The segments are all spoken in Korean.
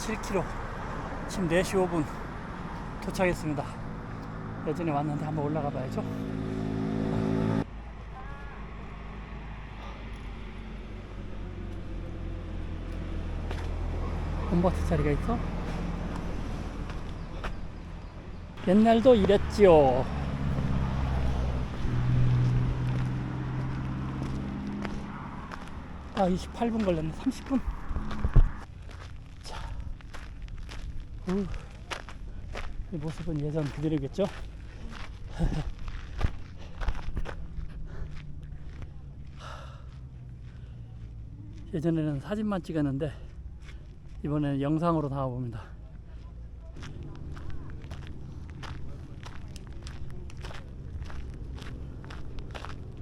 7km. 지금 4시 5분 도착했습니다. 예전에 왔는데 한번 올라가 봐야죠. 홈버스 자리가 있어? 옛날도 이랬지요. 아, 28분 걸렸네. 30분. 우. 이 모습은 예전 그대로겠죠? 예전에는 사진만 찍었는데 이번에는 영상으로 나와봅니다.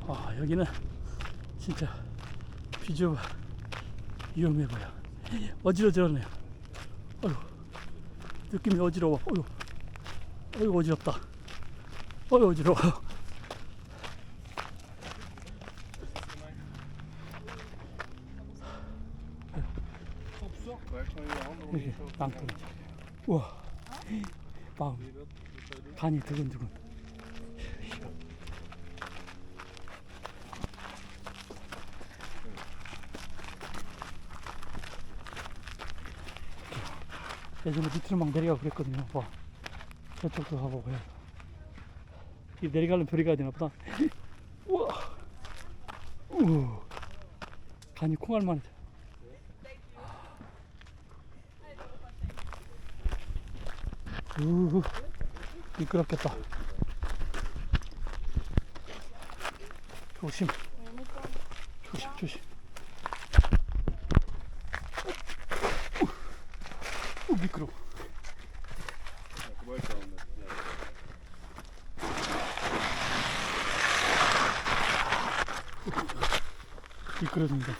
아 여기는 진짜 비주얼 위험해 보여. 어지러지러네요. 어휴 느낌이 어지러워. 어휴 어휴 어지럽다. 어휴 어지러워. 이렇게 땅굴. 우와. 마음 간이 두근두근. 예전에 밑으로 막 내려가고 그랬거든요. 와. 저쪽도 가보고요. 이 내려가려면 별이 가야 되나 보다. 우와. 우. 간이 콩알만 해. 우. 미끄럽겠다. 조심. 조심, 조심. 우, 미끄러워. 미끄러진다.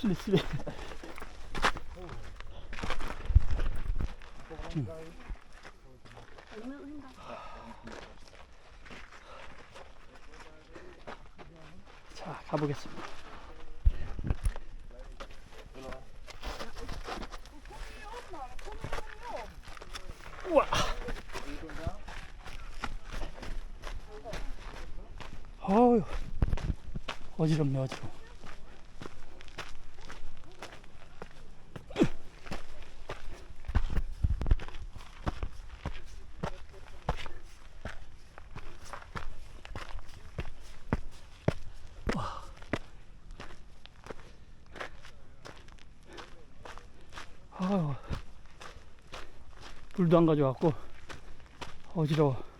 쓰리 쓰리. 자 가보겠습니다. 우와. 어휴 어지럽네 어지러워. 아유, 물도 안 가져왔고 어지러워.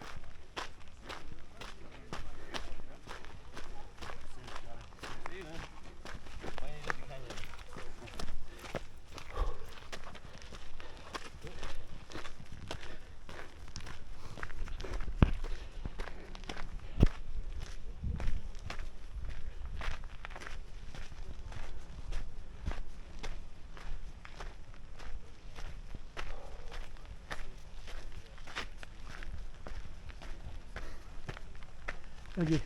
여기.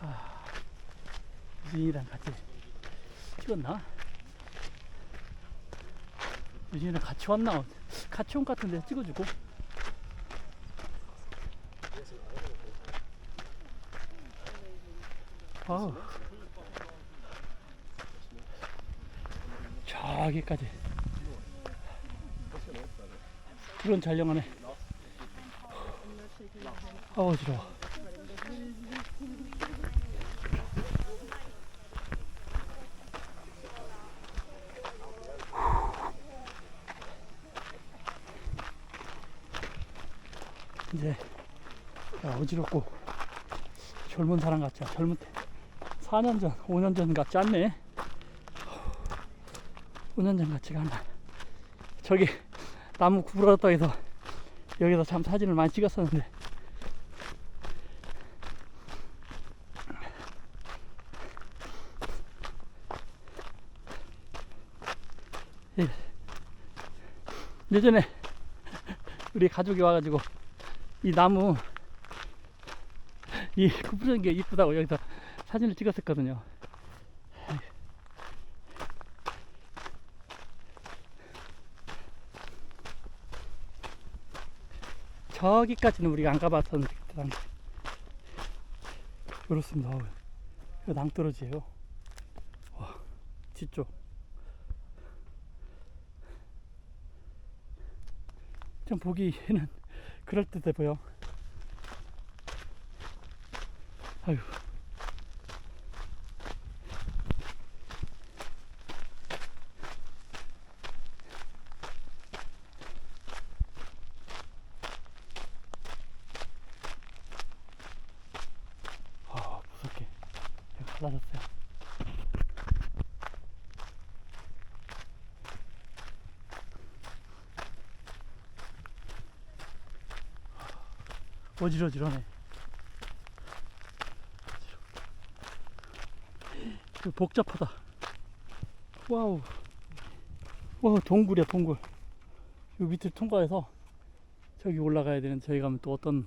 아, 유진이랑 같이 찍었나? 유진이랑 같이 왔나? 같이 온것 같은데 찍어주고. 아우. 저기까지. 그런 촬영하네. 아 어지러워 이제 야, 어지럽고 젊은 사람 않아. 젊은 때 4년 전, 5년 전 같지 않네. 5년 전 같지가 않아. 저기 나무 구부러졌다 해서 여기서 참 사진을 많이 찍었었는데 예. 예전에 우리 가족이 와가지고 이 나무 이 구부러진 게 이쁘다고 여기서 사진을 찍었었거든요. 저기까지는 우리가 안 가봤었는데 당시 그렇습니다. 이거 낭떠러지예요. 와, 뒤쪽. 좀 보기에는 그럴 듯해 보여. 아유. 아, 무섭게. 여기 갈라졌어요. 어지러지러네. 복잡하다. 와우. 와, 동굴이야, 동굴. 요 밑을 통과해서 저기 올라가야 되는 저기 가면 또 어떤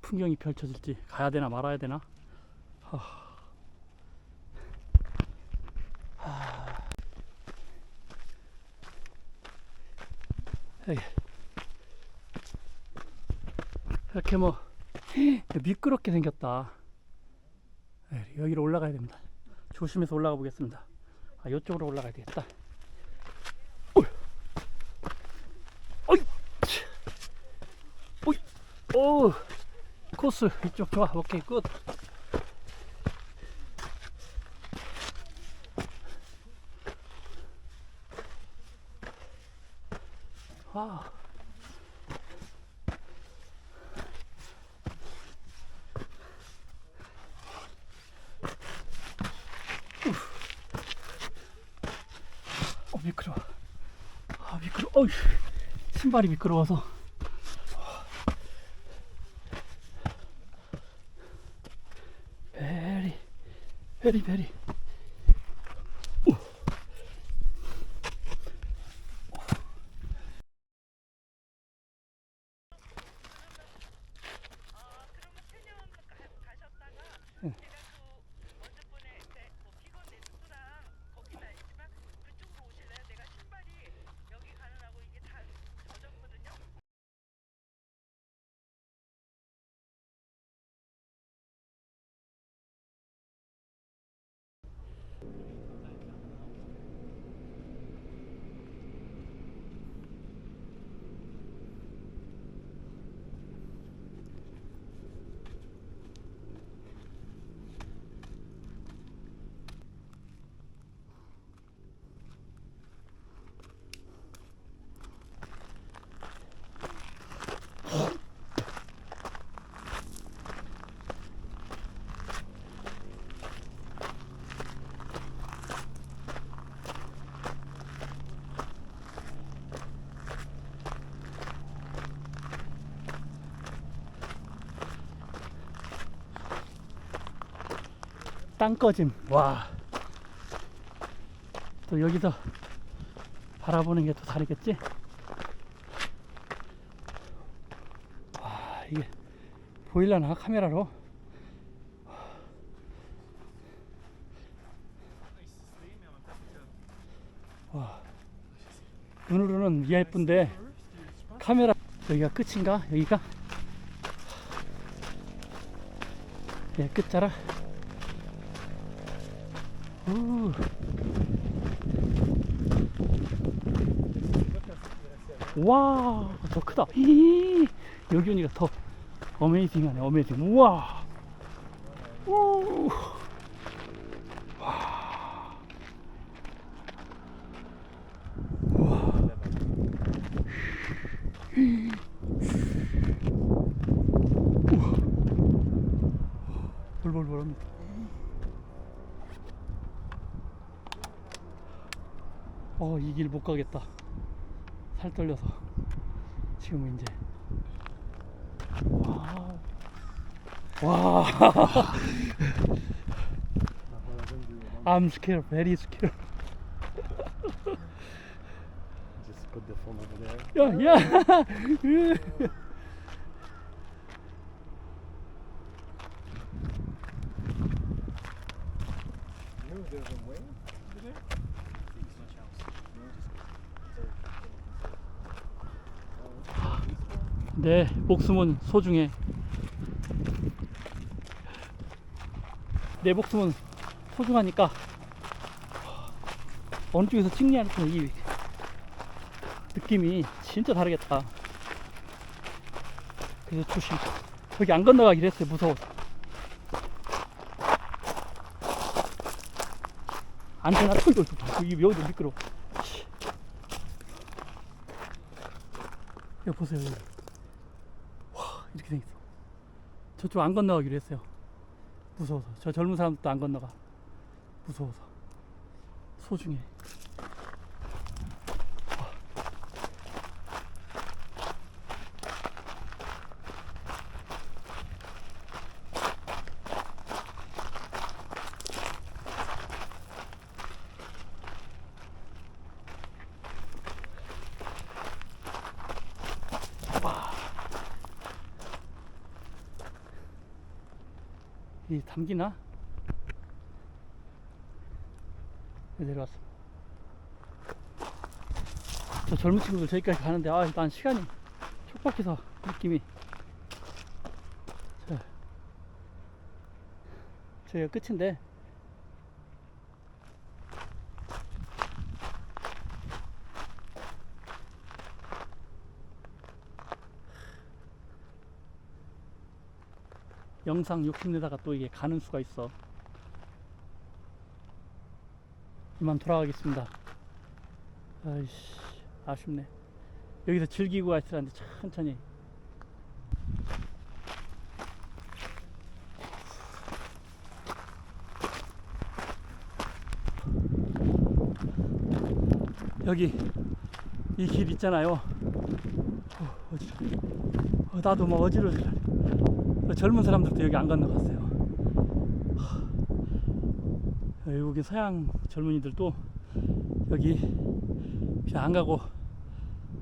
풍경이 펼쳐질지 가야 되나 말아야 되나? 하... 이렇게 뭐 미끄럽게 생겼다. 여기로 올라가야 됩니다. 조심해서 올라가 보겠습니다. 아, 이쪽으로 올라가야 되겠다. 어이, 어이, 오, 코스 이쪽 좋아. 오케이 끝. 아. 어 미끄러워. 아 미끄러. 어 신발이 미끄러워서. 베리 베리 베리. 땅 꺼짐. 와. 또 여기서 바라보는 게 또 다르겠지? 와, 이게 보일라나 카메라로? 와. 눈으로는 예쁜데 카메라 여기가 끝인가? 여기가? 예, 끝자락. 우. 와, 더 크다. 여기 오니까 더 어메이징하네, 어메이징. 우와. 우. 와. 우와. 우와. 볼볼볼합니다. 어, 이 길 못 가겠다. 살 떨려서. 지금 이제. 와우. 와. I'm scared, very scared. Just put the phone over there. Yeah, yeah. There's a wing. 내 목숨은 소중해. 내 목숨은 소중하니까 어느 쪽에서 찍냐는 이 느낌이 진짜 다르겠다. 그래서 조심. 저기 안 건너가기로 했어요. 무서워서. 안테나 털고 여기 여기도 미끄러. 여기 보세요. 여기. 와 이렇게 생겼어. 저쪽 안 건너가기로 했어요. 무서워서. 저 젊은 사람도 안 건너가. 무서워서. 소중해. 이 담기나? 네, 내려왔어. 저 젊은 친구들 저기까지 가는데 아, 난 시간이 촉박해서 느낌이. 자, 저기가 끝인데. 영상 욕심내다가 또 이게 가는 수가 있어. 이만 돌아가겠습니다. 아이씨, 아쉽네. 여기서 즐기고 가있으라는데 천천히. 여기 이 길 있잖아요. 어, 어지러. 어, 나도 막 어지러워. 그 젊은 사람들도 여기 안 건너갔어요. 하, 외국인 서양 젊은이들도 여기 그냥 안 가고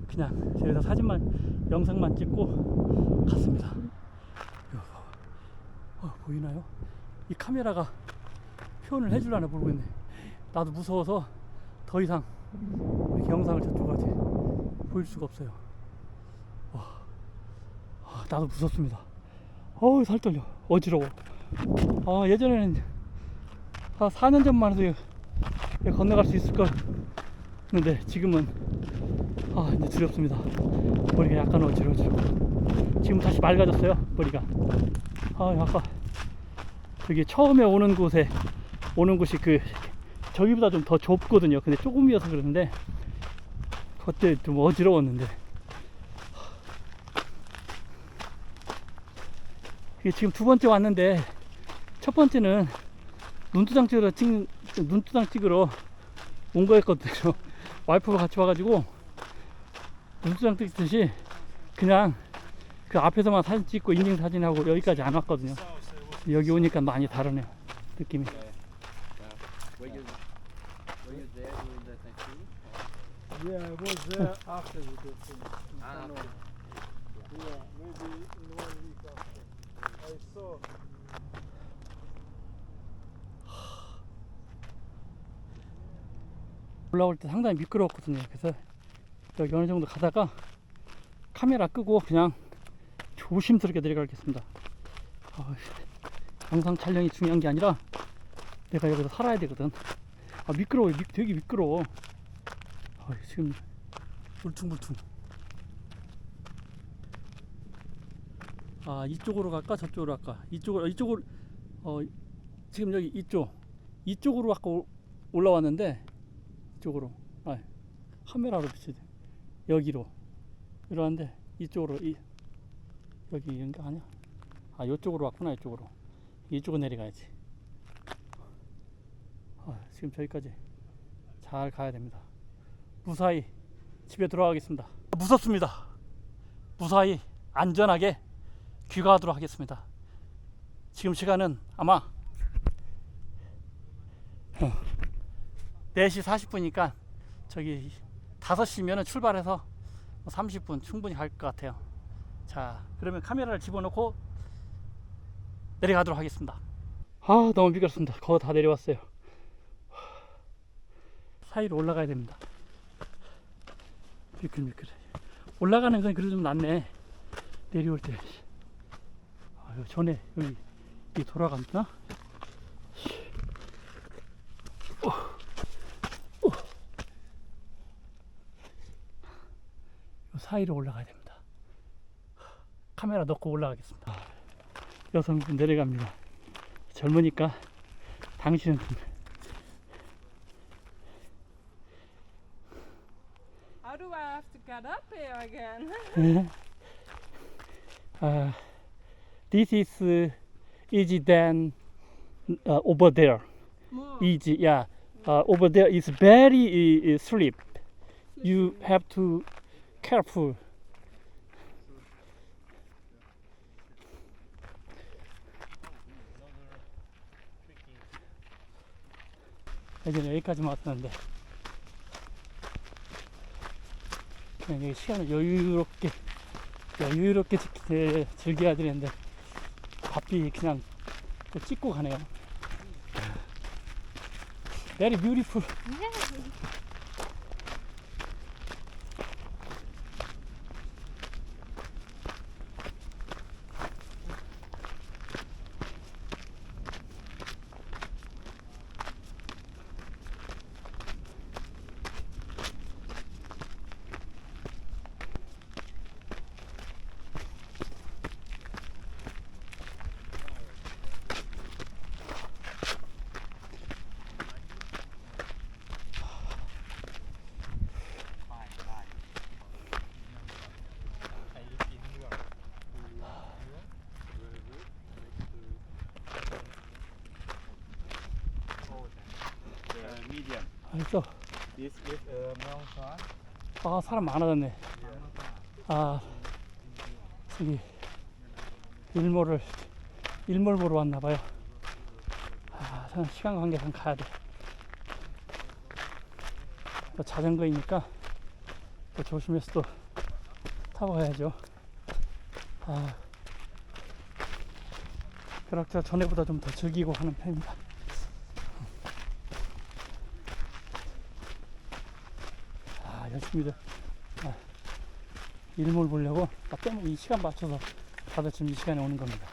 그냥 저기서 사진만 영상만 찍고 갔습니다. 어, 보이나요? 이 카메라가 표현을 해주려나 모르겠네. 나도 무서워서 더 이상 이렇게 영상을 저쪽까지 보일 수가 없어요. 와, 아, 나도 무섭습니다. 어우 살 떨려. 어지러워. 아 예전에는 한 4년 전만 해도 건너갈 수 있을 걸 했는데 지금은 아 이제 두렵습니다. 머리가 약간 어지러워지고. 지금 다시 맑아졌어요 머리가. 아 아까 여기 처음에 오는 곳에 오는 곳이 그 저기보다 좀 더 좁거든요. 근데 조금이어서 그러는데 그때 좀 어지러웠는데 이게 지금 두 번째 왔는데 첫 번째는 눈두장 찍으러 찍 눈두장 찍으러 온 거였거든요. 와이프가 같이 와가지고 눈두장 찍듯이 그냥 그 앞에서만 사진 찍고 인증 사진 하고 여기까지 안 왔거든요. 여기 오니까 많이 다르네요. 느낌이. Yeah, was there after Ah. Yeah, maybe in one week after. Saw. 올라올 때 상당히 미끄러웠거든요. 그래서 여기 어느 정도 가다가 카메라 끄고 그냥 조심스럽게 내려가겠습니다. 아, 영상 촬영이 중요한 게 아니라 내가 여기서 살아야 되거든. 아 미끄러워, 미, 되게 미끄러워. 아, 지금 울퉁불퉁. 아 이쪽으로 갈까? 저쪽으로 갈까? 이쪽으로 이쪽으로 어 지금 여기 이쪽 이쪽으로 아까 올- 올라왔는데 이쪽으로 아 카메라로 비춰야 돼. 여기로. 이러는데 이쪽으로 이 여기 이런 거 아니야. 아 이쪽으로 왔구나 이쪽으로. 이쪽으로 내려가야지. 아, 지금 저기까지 잘 가야 됩니다. 무사히 집에 돌아가겠습니다. 무섭습니다. 무사히 안전하게 귀가하도록 하겠습니다 지금 시간은 아마 4시 40분이니까 저기 5시면은 출발해서 30분 충분히 갈 것 같아요. 자, 그러면 카메라를 집어넣고 내려가도록 하겠습니다. 아, 너무 미끄럽습니다. 거의 다 내려왔어요. 사이로 올라가야 됩니다. 미끌미끌. 올라가는 건 그래도 좀 낫네. 내려올 때. 아유, 전에 여기 이 돌아갑니다. 어. 어. 요 사이로 올라가야 됩니다. 카메라 넣고 올라가겠습니다. 여성분 내려갑니다. 젊으니까 당신은 How do I have to get up here again? uh, this is uh, easy than uh, over there. Easy, yeah. Uh, over there is very uh, slip. You have to careful. 예전에 여기까지만 왔었는데 그냥 여기 시간을 여유롭게 여유롭게 즐겨야 되는데 바삐 그냥 또 찍고 가네요. Very beautiful. 알았어. This is uh, Mao Shan. 아 사람 많아졌네. 아 저기 일몰을 일몰 보러 왔나 봐요. 아 저는 시간 관계상 가야 돼. 또 자전거이니까 또 조심해서 또 타고 가야죠. 아 그럭저럭 전에보다 좀 더 즐기고 하는 편입니다. 아 아, 일몰 보려고 나 때문에 이 시간 맞춰서 다들 지금 이 시간에 오는 겁니다.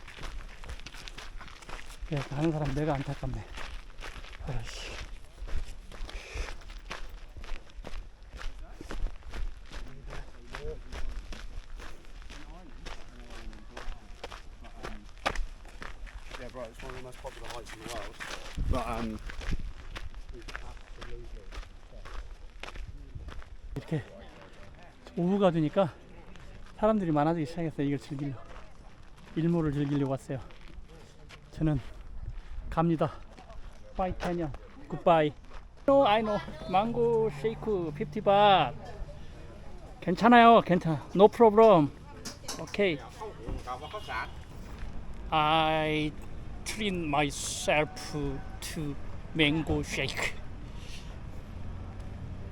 예, 가는 사람 내가 안타깝네. 아이씨. Um, 이렇게 오후가 되니까 사람들이 많아지기 시작했어요. 이걸 즐기려. 일몰을 즐기려고 왔어요. 저는 갑니다. 바이 캐년. 굿바이. No, I know. 망고 쉐이크 50 바. 괜찮아요. 괜찮아. No problem. 오케이. I treat myself.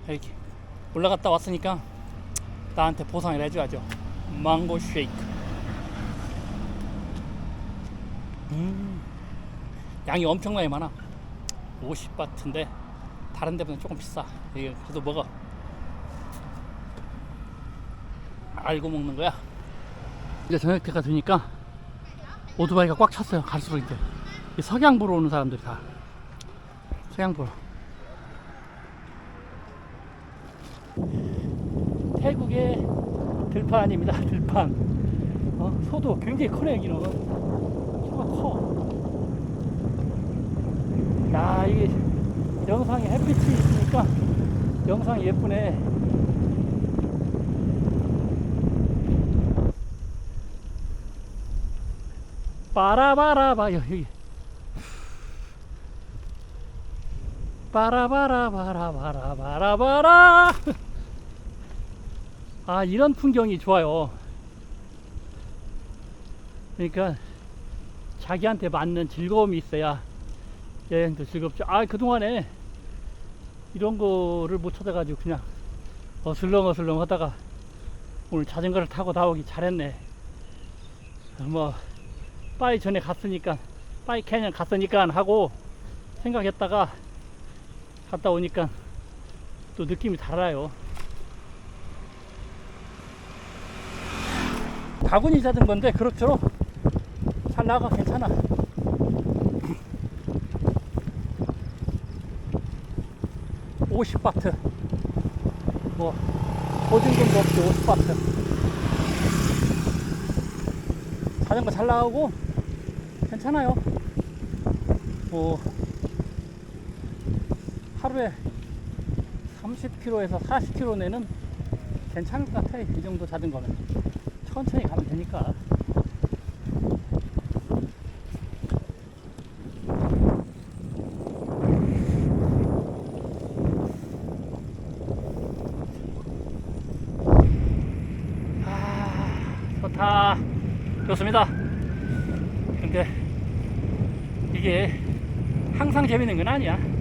이렇게 올라갔다 왔으니까 나한테 보상을 해줘야죠. 망고 쉐이크. 음, 양이 엄청나게 많아. 50바트인데 다른 데보다 조금 비싸. 이게 그래도 먹어. 알고 먹는 거야. 이제 저녁 때가 되니까 오토바이가 꽉 찼어요. 갈수록 이제 이 석양 보러 오는 사람들이 다 석양 보러. 태국의 들판입니다. 들판. 어, 소도 굉장히 크네 여기는. 소가 커. 야 이게 영상에 햇빛이 있으니까 영상이 예쁘네. 빠라바라바 여기 빠라바라바라바라바라바라 아 이런 풍경이 좋아요. 그러니까 자기한테 맞는 즐거움이 있어야 여행도 즐겁죠. 아 그동안에 이런 거를 못 찾아가지고 그냥 어슬렁어슬렁 하다가 오늘 자전거를 타고 나오기 잘했네. 뭐 빠이 전에 갔으니까 빠이 캐년 갔으니까 하고 생각했다가 갔다 오니까 또 느낌이 달라요. 바구니 자전거인데 그렇죠. 잘 나가 괜찮아. (50 바트) 뭐 보증금도 없이 (50 바트) 자전거 잘 나가고 괜찮아요. 뭐 하루에 30km에서 40km 내는 괜찮을 것 같아. 이 정도 자전거는 천천히 가면 되니까. 아, 좋다. 좋습니다. 근데 이게 항상 재밌는 건 아니야.